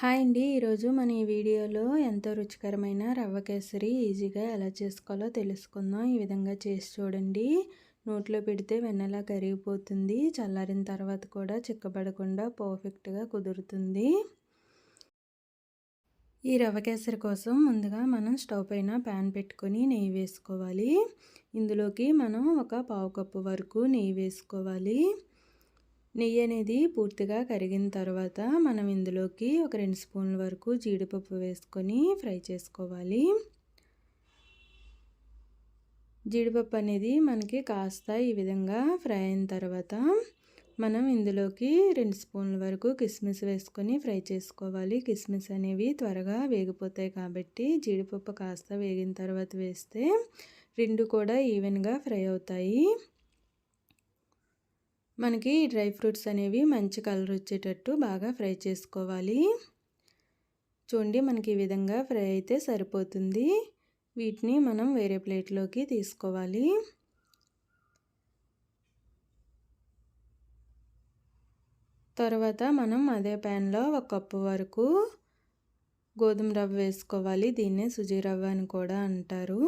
Hi అండి. ఈరోజు మన ఈ వీడియోలో ఎంతో రుచికరమైన రవ్వ కేసరి ఈజీగా ఎలా చేసుకోవాలో తెలుసుకుందాం. ఈ విధంగా చేసి చూడండి. నోట్లో పెడితే వెన్నెలా కరిగిపోతుంది. చల్లారిన తర్వాత కూడా చిక్కబడకుండా పర్ఫెక్ట్గా కుదురుతుంది. ఈ రవ్వ కేసరి కోసం ముందుగా మనం స్టవ్ పైన ప్యాన్ పెట్టుకొని నెయ్యి వేసుకోవాలి. ఇందులోకి మనం ఒక పావు కప్పు వరకు నెయ్యి వేసుకోవాలి. నెయ్యి అనేది పూర్తిగా కరిగిన తర్వాత మనం ఇందులోకి ఒక రెండు స్పూన్ల వరకు జీడిపప్పు వేసుకొని ఫ్రై చేసుకోవాలి. జీడిపప్పు అనేది మనకి కాస్త ఈ విధంగా ఫ్రై అయిన తర్వాత మనం ఇందులోకి రెండు స్పూన్ల వరకు కిస్మిస్ వేసుకొని ఫ్రై చేసుకోవాలి. కిస్మిస్ అనేవి త్వరగా వేగిపోతాయి కాబట్టి జీడిపప్పు కాస్త వేగిన తర్వాత వేస్తే రెండు కూడా ఈవెన్గా ఫ్రై అవుతాయి. మనకి డ్రై ఫ్రూట్స్ అనేవి మంచి కలర్ వచ్చేటట్టు బాగా ఫ్రై చేసుకోవాలి. చూడండి మనకి ఈ విధంగా ఫ్రై అయితే సరిపోతుంది. వీటిని మనం వేరే ప్లేట్లోకి తీసుకోవాలి. తర్వాత మనం అదే ప్యాన్లో ఒక కప్పు వరకు గోధుమ రవ్వ వేసుకోవాలి. దీన్నే సుజీ రవ్వ అని కూడా అంటారు.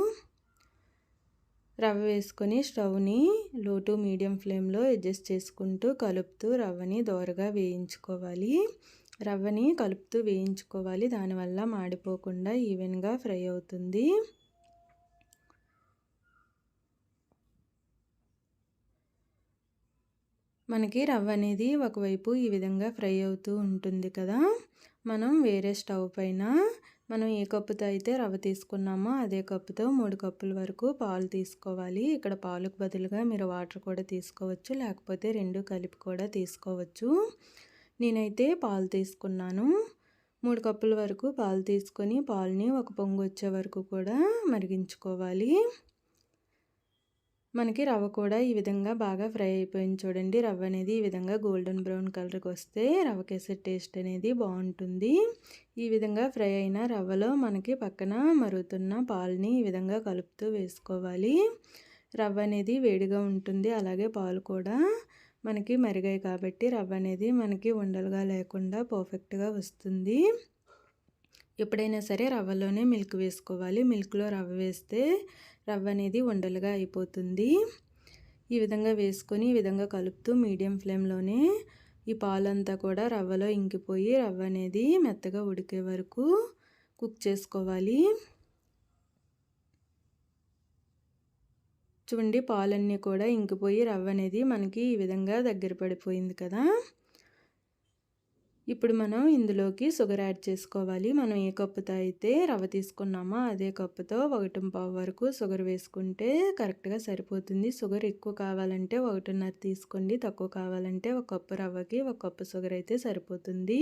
రవ్వ వేసుకొని స్టవ్ని లో టు మీడియం ఫ్లేమ్లో అడ్జస్ట్ చేసుకుంటూ కలుపుతూ రవ్వని దోరగా వేయించుకోవాలి. రవ్వని కలుపుతూ వేయించుకోవాలి. దానివల్ల మాడిపోకుండా ఈవెన్గా ఫ్రై అవుతుంది. మనకి రవ్వ అనేది ఒకవైపు ఈ విధంగా ఫ్రై అవుతూ ఉంటుంది కదా. మనం వేరే స్టవ్ పైన మనం ఏ కప్పుతో అయితే రవ్వ తీసుకున్నామో అదే కప్పుతో మూడు కప్పుల వరకు పాలు తీసుకోవాలి. ఇక్కడ పాలకు బదులుగా మీరు వాటర్ కూడా తీసుకోవచ్చు లేకపోతే రెండు కలిపి కూడా తీసుకోవచ్చు. నేనైతే పాలు తీసుకున్నాను. మూడు కప్పుల వరకు పాలు తీసుకొని పాలని ఒక పొంగు వచ్చే వరకు కూడా మరిగించుకోవాలి. మనకి రవ్వ కూడా ఈ విధంగా బాగా ఫ్రై అయిపోయింది చూడండి. రవ్వ అనేది ఈ విధంగా గోల్డెన్ బ్రౌన్ కలర్కి వస్తే రవ్వ కేసరి టేస్ట్ అనేది బాగుంటుంది. ఈ విధంగా ఫ్రై అయిన రవ్వలో మనకి పక్కన మరుగుతున్న పాలని ఈ విధంగా కలుపుతూ వేసుకోవాలి. రవ్వ అనేది వేడిగా ఉంటుంది. అలాగే పాలు కూడా మనకి మరిగాయి కాబట్టి రవ్వ అనేది మనకి ఉండలుగా లేకుండా పర్ఫెక్ట్గా వస్తుంది. ఎప్పుడైనా సరే రవ్వలోనే మిల్క్ వేసుకోవాలి. మిల్క్లో రవ్వ వేస్తే రవ్వ అనేది ఉండలుగా అయిపోతుంది. ఈ విధంగా వేసుకొని ఈ విధంగా కలుపుతూ మీడియం ఫ్లేమ్లోనే ఈ పాలంతా కూడా రవ్వలో ఇంకిపోయి రవ్వ అనేది మెత్తగా ఉడికే వరకు కుక్ చేసుకోవాలి. చూడండి పాలన్నీ కూడా ఇంకిపోయి రవ్వ అనేది మనకి ఈ విధంగా దగ్గర పడిపోయింది కదా. ఇప్పుడు మనం ఇందులోకి షుగర్ యాడ్ చేసుకోవాలి. మనం ఏ కప్పుతో అయితే రవ్వ తీసుకున్నామో అదే కప్పుతో ఒకటి పావు వరకు షుగర్ వేసుకుంటే కరెక్ట్గా సరిపోతుంది. షుగర్ ఎక్కువ కావాలంటే ఒకటిన్నర తీసుకోండి. తక్కువ కావాలంటే ఒక కప్పు రవ్వకి ఒక కప్పు షుగర్ అయితే సరిపోతుంది.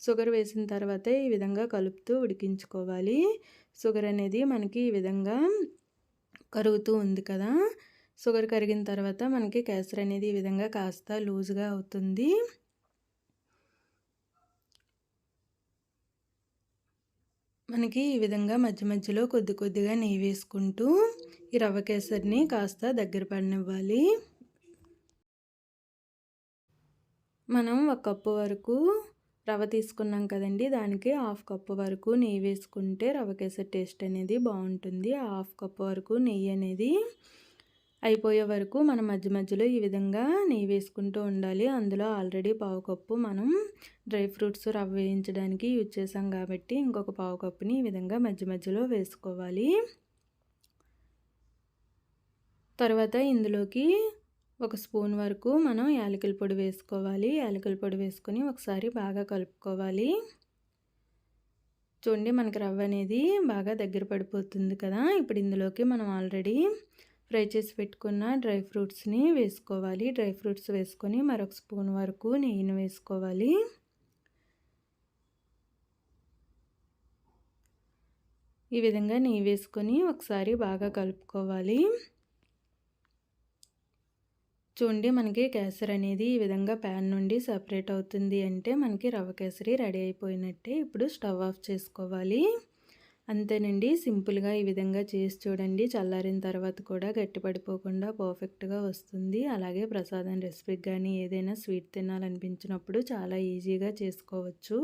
షుగర్ వేసిన తర్వాత ఈ విధంగా కలుపుతూ ఉడికించుకోవాలి. షుగర్ అనేది మనకి ఈ విధంగా కరుగుతూ ఉంది కదా. షుగర్ కరిగిన తర్వాత మనకి కేసర్ అనేది ఈ విధంగా కాస్త లూజ్గా అవుతుంది. మనకి ఈ విధంగా మధ్య మధ్యలో కొద్ది కొద్దిగా నెయ్యి వేసుకుంటూ ఈ రవ్వ కేసరిని కాస్త దగ్గర పడినివ్వాలి. మనం ఒక కప్పు వరకు రవ్వ తీసుకున్నాం కదండి దానికి హాఫ్ కప్పు వరకు నెయ్యి వేసుకుంటే రవ్వ కేసరి టేస్ట్ అనేది బాగుంటుంది. హాఫ్ కప్పు వరకు నెయ్యి అనేది అయిపోయే వరకు మనం మధ్య మధ్యలో ఈ విధంగా నెయ్యి వేసుకుంటూ ఉండాలి. అందులో ఆల్రెడీ పావు కప్పు మనం డ్రై ఫ్రూట్స్ రవ్వ వేయించడానికి యూజ్ చేసాం కాబట్టి ఇంకొక పావు కప్పుని ఈ విధంగా మధ్య మధ్యలో వేసుకోవాలి. తర్వాత ఇందులోకి ఒక స్పూన్ వరకు మనం యాలకుల పొడి వేసుకోవాలి. యాలకుల పొడి వేసుకొని ఒకసారి బాగా కలుపుకోవాలి. చూడండి మనకి రవ్వ అనేది బాగా దగ్గర పడిపోతుంది కదా. ఇప్పుడు ఇందులోకి మనం ఆల్రెడీ ఫ్రై చేసి పెట్టుకున్న డ్రై ఫ్రూట్స్ని వేసుకోవాలి. డ్రై ఫ్రూట్స్ వేసుకొని మరొక స్పూన్ వరకు నెయ్యిని వేసుకోవాలి. ఈ విధంగా నెయ్యి వేసుకొని ఒకసారి బాగా కలుపుకోవాలి. చూడండి మనకి కేసరి అనేది ఈ విధంగా ప్యాన్ నుండి సపరేట్ అవుతుంది అంటే మనకి రవ్వ కేసరి రెడీ అయిపోయినట్టే. ఇప్పుడు స్టవ్ ఆఫ్ చేసుకోవాలి. అంతేనండి. సింపుల్గా ఈ విధంగా చేసి చూడండి. చల్లారిన తర్వాత కూడా గట్టిపడిపోకుండా పర్ఫెక్ట్గా వస్తుంది. అలాగే ప్రసాదం రెసిపీకి కానీ ఏదైనా స్వీట్ తినాలనిపించినప్పుడు చాలా ఈజీగా చేసుకోవచ్చు.